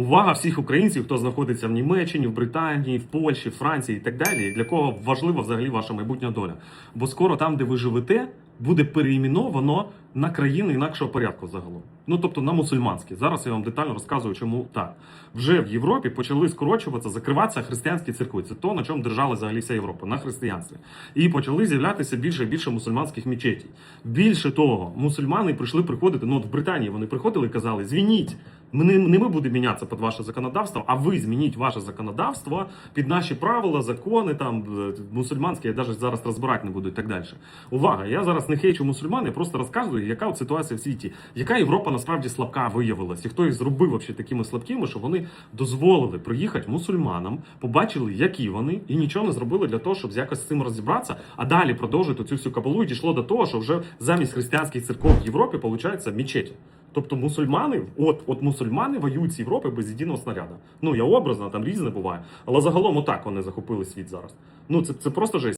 Увага всіх українців, хто знаходиться в Німеччині, в Британії, в Польщі, Франції і так далі, для кого важлива взагалі ваша майбутня доля. Бо скоро там, де ви живете, буде переіменовано на країни інакшого порядку загалом. Ну тобто на мусульманські. Зараз я вам детально розказую, чому так. Вже в Європі почали скорочуватися, закриватися християнські церкви. Це то, на чому держала взагалі вся Європа, на християнстві. І почали з'являтися більше і більше мусульманських мечетей. Більше того, мусульмани прийшли приходити. Ну от в Британії вони приходили і казали: звініть. Ми не, ми будемо мінятися під ваше законодавство, а ви змініть ваше законодавство під наші правила, закони, там е, мусульманські, я навіть зараз розбирати не буду і так далі. Увага! Я зараз не хейчу мусульман, я просто розказую, яка от ситуація в світі, яка Європа насправді слабка виявилась, і хто їх зробив вообще такими слабкими, що вони дозволили приїхати мусульманам, побачили, які вони, і нічого не зробили для того, щоб якось з цим розібратися, а далі продовжити цю всю кабалу і дійшло до того, що вже замість християнських церков в Європі виходить мечеті. Тобто мусульмани, от, от мусульмани воюють з Європи без єдиного снаряда. Ну я образно, там різне буває. Але загалом отак вони захопили світ зараз. Ну це, це просто жесть.